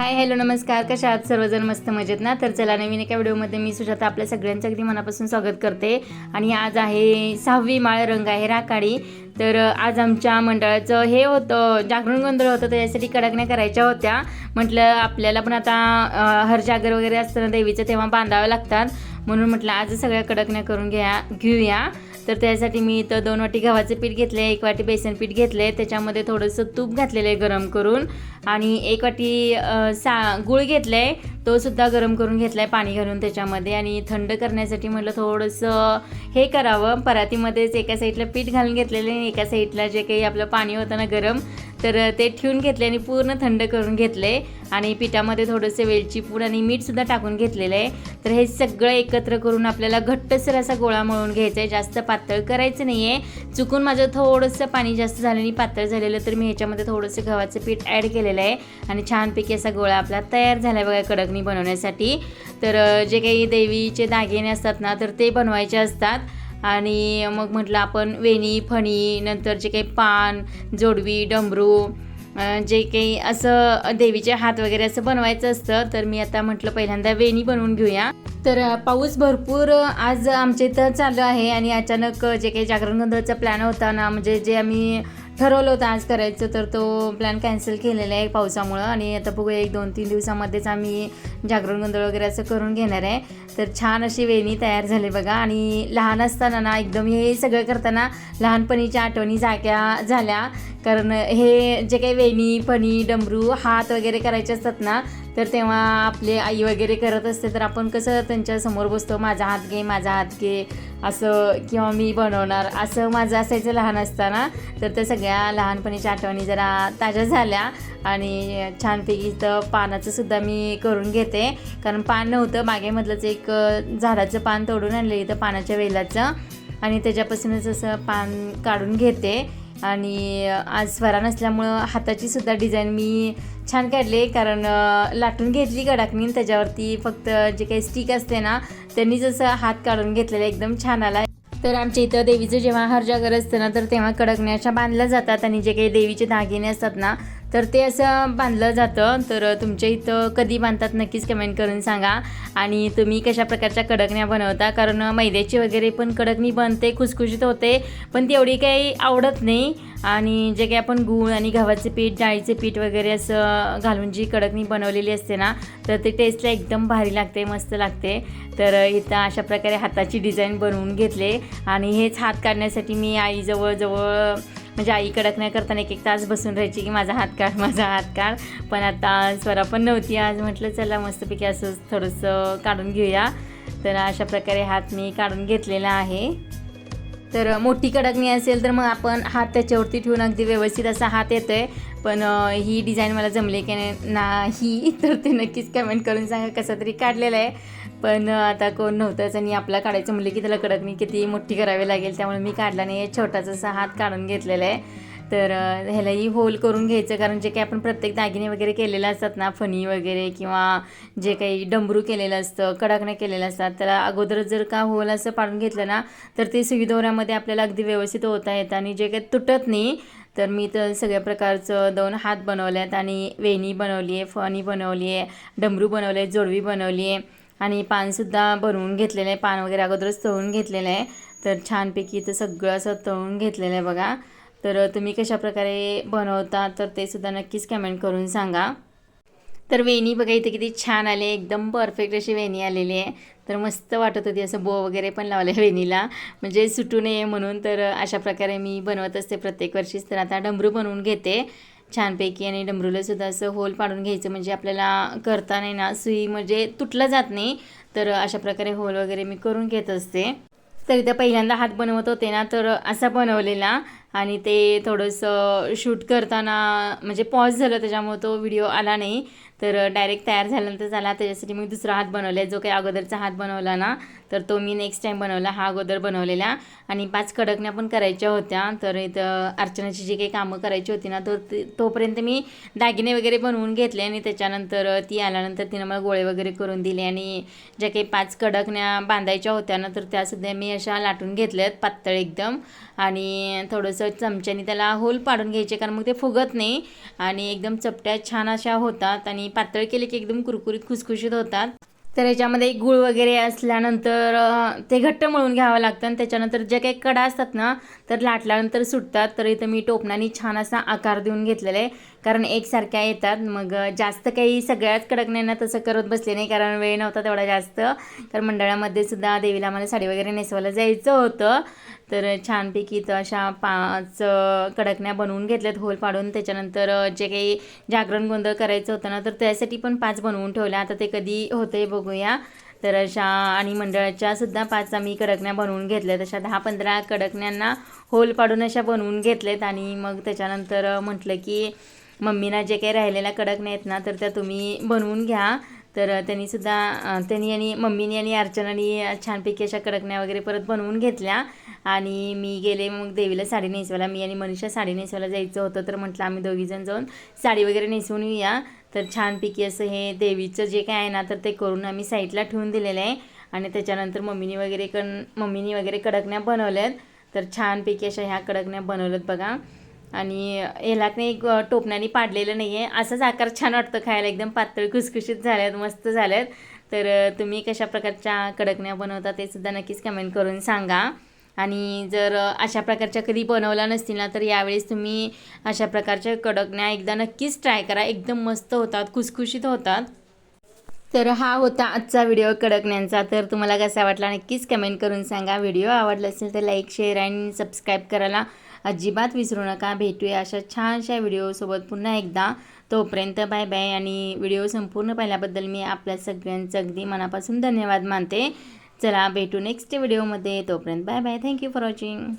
Hi hello नमस्कार. कशा आहात? सर्वजण मस्त मजेत ना? तर चला नवीन एका व्हिडिओमध्ये मी सुजाता आपल्या सगळ्यांचं अगदी मनापासून स्वागत करते. आणि आज आहे सहावी माळ रंग आहे राखाडी. तर आज आमच्या मंडळाचं हे होतं जागरण गोंधळ होतं त्याच्यासाठी कडकण्या करायच्या होत्या. म्हटलं आपल्याला पण आता हरजागर वगैरे असताना देवीचं तेव्हा बांधावं लागतात. म्हणून म्हटलं आज सगळ्या कडकण्या करून घ्या घेऊया. तर त्यासाठी मी इथं दोन वाटी गव्हाचं पीठ घेतलं आहे एक वाटी बेसन पीठ घेतलं आहे त्याच्यामध्ये थोडंसं तूप घातलेलं आहे गरम करून. आणि एक वाटी सा गुळ घेतलं आहे तो सुद्धा गरम करून घेतला आहे पाणी घालून त्याच्यामध्ये. आणि थंड करण्यासाठी म्हटलं थोडंसं हे करावं. परातीमध्येच एका साईडला पीठ घालून घेतलेलं आणि एका साईडला जे काही आपलं पाणी होतं ना गरम तर ते ठेवून घेतले आणि पूर्ण थंड करून घेतले. आणि पिठामध्ये थोडंसं वेलची पूड आणि मीठसुद्धा टाकून घेतलेलं आहे. तर हे सगळं एकत्र करून आपल्याला घट्टसर असा गोळा मळून घ्यायचा आहे. जास्त पातळ करायचं नाही आहे चुकून माझं थोडंसं पाणी जास्त झालं आणि पातळ झालेलं तर मी ह्याच्यामध्ये थोडंसं गव्हाचं पीठ ॲड केलेलं आहे. आणि छानपैकी असा गोळा आपला तयार झाला आहे बघा कडकणी बनवण्यासाठी. तर जे काही देवीचे दागिने असतात ना तर ते बनवायचे असतात. आणि मग म्हटलं आपण वेणी फणी नंतर जे काही पान जोडवी डमरू जे काही असं देवीचे हात वगैरे असं बनवायचं असतं तर मी आता म्हटलं पहिल्यांदा वेणी बनवून घेऊया. तर पाऊस भरपूर आज आमच्या इथं चालू आहे आणि अचानक जे काही जागरण गोंधळचा प्लॅन होता ना म्हणजे जे आम्ही ठरवलं होतं आज करायचं तर तो प्लॅन कॅन्सल केलेला आहे पावसामुळं. आणि आता बघूया एक दोन तीन दिवसामध्येच आम्ही जागरण गोंधळ वगैरे असं करून घेणार आहे. तर छान अशी वेणी तयार झाली बघा. आणि लहान असताना ना एकदम हे सगळं करताना लहानपणीच्या आठवणी जाग्या झाल्या. कारण हे जे काही वेणी फणी डमरू हात वगैरे करायचे असतात ना तर तेव्हा आपले आई वगैरे करत असते तर आपण कसं त्यांच्यासमोर बसतो माझा हात घे माझा हात घे असं किंवा मी बनवणार. असं माझं असायचं लहान असताना. तर त्या सगळ्या लहानपणीच्या आठवणी जरा ताज्या झाल्या आणि छानपैकी इथं पानाचं सुद्धा मी करून घेते. कारण पान नव्हतं बागेमधलंच एक झाडाचं पान तोडून आणलं इथं पानाच्या वेलाचं. आणि त्याच्यापासूनच असं पान काढून घेते. आणि आज स्वरा नसल्यामुळं हाताची सुद्धा डिझाईन मी छान काढले कारण लाटून घेतली कडाकणी त्याच्यावरती फक्त जे काही स्टिक असते ना त्यांनी जसं हात काढून घेतलेला एकदम छान आला तर आमच्या इथं देवीचं जेव्हा हर जागर असतं ना तर तेव्हा कडकण्याच्या बांधल्या जातात आणि जे काही देवीचे दागिने असतात ना तर ते असं बांधलं जातं. तर तुमच्या इथं कधी बांधतात नक्कीच कमेंट करून सांगा. आणि तुम्ही कशा प्रकारच्या कडकण्या बनवता? कारण मैद्याची वगैरे पण कडकणी बनते खुसखुशीत होते. पण ती एवढी काही आवडत नाही. आणि जे काही आपण गूळ आणि गव्हाचे पीठ डाळीचे पीठ वगैरे असं घालून जी कडकणी बनवलेली असते ना तर ते टेस्टला एकदम भारी लागते मस्त लागते. तर इथं अशा प्रकारे हाताची डिझाईन बनवून घेतले. आणि हेच हात काढण्यासाठी मी आईजवळ जवळ म्हणजे आई कडक नाही करताना एक एक तास बसून राहायची की माझा हात काढ माझा हात काढ. पण आता स्वरा पण नव्हती आज. म्हटलं चला मस्तपैकी असं थोडंसं काढून घेऊया. तर अशा प्रकारे हात मी काढून घेतलेला आहे. तर मोठी कडकणी असेल तर मग आपण हात त्याच्यावरती ठेवून अगदी व्यवस्थित असा हात येतो आहे पण ही डिझाईन मला जमली की नाही नाही तर ते नक्कीच कमेंट करून सांगा कसं तरी काढलेलं आहे. पण आता कोण नव्हतंच आणि आपला काढायचं म्हणलं की त्याला कडकणी किती मोठी करावी लागेल त्यामुळे मी काढला नाही. छोटासा असा हात काढून घेतलेला आहे. तर ह्यालाही होल करून घ्यायचं कारण जे काही आपण प्रत्येक दागिने वगैरे केलेले असतात ना फणी वगैरे किंवा जे काही डमरू केलेलं असतं कडकण्या केलेलं असतात त्याला अगोदरच जर का होल असं पाडून घेतलं ना तर ते सुई दोऱ्यामध्ये आपल्याला अगदी व्यवस्थित होता येतं आणि जे काही तुटत नाही तर मी तर सगळ्या प्रकारचं दोन हात बनवले आहेत आणि वेणी बनवली आहे फणी बनवली आहे डमरू बनवले आहे जोडवी बनवली आहे आणि पानसुद्धा बनवून घेतलेलं आहे. पान वगैरे अगोदरच तळून घेतलेलं आहे. तर छानपैकी इथं सगळं असं तळून घेतलेलं आहे बघा. तर तुम्ही कशा प्रकारे बनवता तर ते सुद्धा नक्कीच कमेंट करून सांगा. तर वेणी बघा इथे किती छान आले एकदम परफेक्ट अशी वेणी आलेली आहे. तर मस्त वाटत होती. असं बो वगैरे पण लावले वेणीला. म्हणजे सुटू नये म्हणून तर अशा प्रकारे मी बनवत असते प्रत्येक वर्षीच. तर आता डमरू बनवून घेते. छानपैकी आणि डमरूला सुद्धा असं होल पाडून घ्यायचं. म्हणजे आपल्याला करता नाही ना सुई म्हणजे तुटलं जात नाही. तर अशा प्रकारे होल वगैरे मी करून घेत असते. तर इथं पहिल्यांदा हात बनवत होते ना तर असा बनवलेला. आणि ते थोडंसं शूट करताना म्हणजे पॉज झालं त्याच्यामुळे तो व्हिडिओ आला नाही. तर डायरेक्ट तयार झाल्यानंतर झाला त्याच्यासाठी मी दुसरा हात बनवला जो काही अगोदरचा हात बनवला ना तर तो मी नेक्स्ट टाईम बनवला. हा अगोदर बनवलेला. आणि पाच कडकण्या पण करायच्या होत्या. तर इथं अर्चनाची जी काही कामं करायची होती ना तो तोपर्यंत मी दागिने वगैरे बनवून घेतले. आणि त्याच्यानंतर ती आल्यानंतर तिनं मला गोळे वगैरे करून दिले. आणि ज्या काही पाच कडकण्या बांधायच्या होत्या ना तर त्यासुद्धा मी अशा लाटून घेतल्यात पातळ एकदम. आणि थोडंसं चमच्याने त्याला होल पाडून घ्यायचे कारण मग ते फुगत नाही. आणि एकदम चपट्या छान अशा होतात. आणि पातळ केले की एकदम कुरकुरीत खुसखुशीत होतात. तर याच्यामध्ये गुळ वगैरे असल्यानंतर ते घट्ट मळून घ्यावं लागतं आणि त्याच्यानंतर जे काही कडा असतात ना तर लाटल्यानंतर सुटतात तर इथं मी टोपणाने छान असा आकार देऊन घेतलेला आहे. कारण एकसारख्या येतात. मग जास्त काही सगळ्याच कडकण्यांना तसं करत बसले नाही कारण वेळ नव्हता तेवढा जास्त. तर मंडळामध्ये सुद्धा देवीला मला साडी वगैरे नेसवायला जायचं होतं. तर छानपैकी इथं अशा पाच कडकण्या बनवून घेतल्यात होल पाडून त्याच्यानंतर जे काही जागरण गोंधळ करायचं होतं ना तर त्यासाठी पण पाच बनवून ठेवल्या. आता ते कधी होतंय बघूया. तर अशा आणि मंडळाच्या सुद्धा पाच आम्ही कडकण्या बनवून घेतल्यात. अशा दहा पंधरा कडकण्यांना होल पाडून अशा बनवून घेतलेत आणि मग त्याच्यानंतर म्हटलं की मम्मीना जे काही राहिलेल्या कडकण्या आहेत ना तर त्या तुम्ही बनवून घ्या. तर त्यांनीसुद्धा त्यांनी आणि मम्मीनी आणि अर्चनानी छानपैकी अशा कडकण्या वगैरे परत बनवून घेतल्या. आणि मी गेले मग देवीला साडी नेसवायला. मी आणि मनीषा साडी नेसवायला जायचं होतं तर म्हटलं आम्ही दोघीजण जाऊन साडी वगैरे नेसवून येऊया. तर छानपैकी असं हे देवीचं जे काय आहे ना तर ते करून आम्ही साईडला ठेवून दिलेलं आहे. आणि त्याच्यानंतर मम्मीनी वगैरे कण मम्मीनी वगैरे कडकण्या बनवल्यात. तर छानपैकी अशा ह्या कडकण्या बनवल्यात बघा. आणि याला एक टोपण्याने पाडलेलं नाही आहे असाच आकार छान वाटतं खायला. एकदम पातळ खुसखुशीत झाल्यात मस्त झाल्यात. तर तुम्ही कशा प्रकारच्या कडकण्या बनवता ते सुद्धा नक्कीच कमेंट करून सांगा. आणि जर अशा प्रकारच्या कधी बनवल्या नसतील ना तर यावेळेस तुम्ही अशा प्रकारच्या कडकण्या एकदा नक्कीच ट्राय करा. एकदम मस्त होतात खुसखुशीत होतात. तर हा होता आजचा व्हिडिओ कडकण्यांचा. तर तुम्हाला कसा वाटला नक्कीच कमेंट करून सांगा. व्हिडिओ आवडला असेल तर लाईक शेअर आणि सबस्क्राईब करायला अजिबात विसरू नका. भेटूया अशा छानशा व्हिडिओसोबत पुन्हा एकदा. तोपर्यंत बाय बाय आणि व्हिडिओ संपूर्ण पाहिल्याबद्दल मी आपल्या सगळ्यांचं अगदी मनापासून धन्यवाद मानते. चला भेटू नेक्स्ट व्हिडिओमध्ये. तोपर्यंत bye bye. Thank you for watching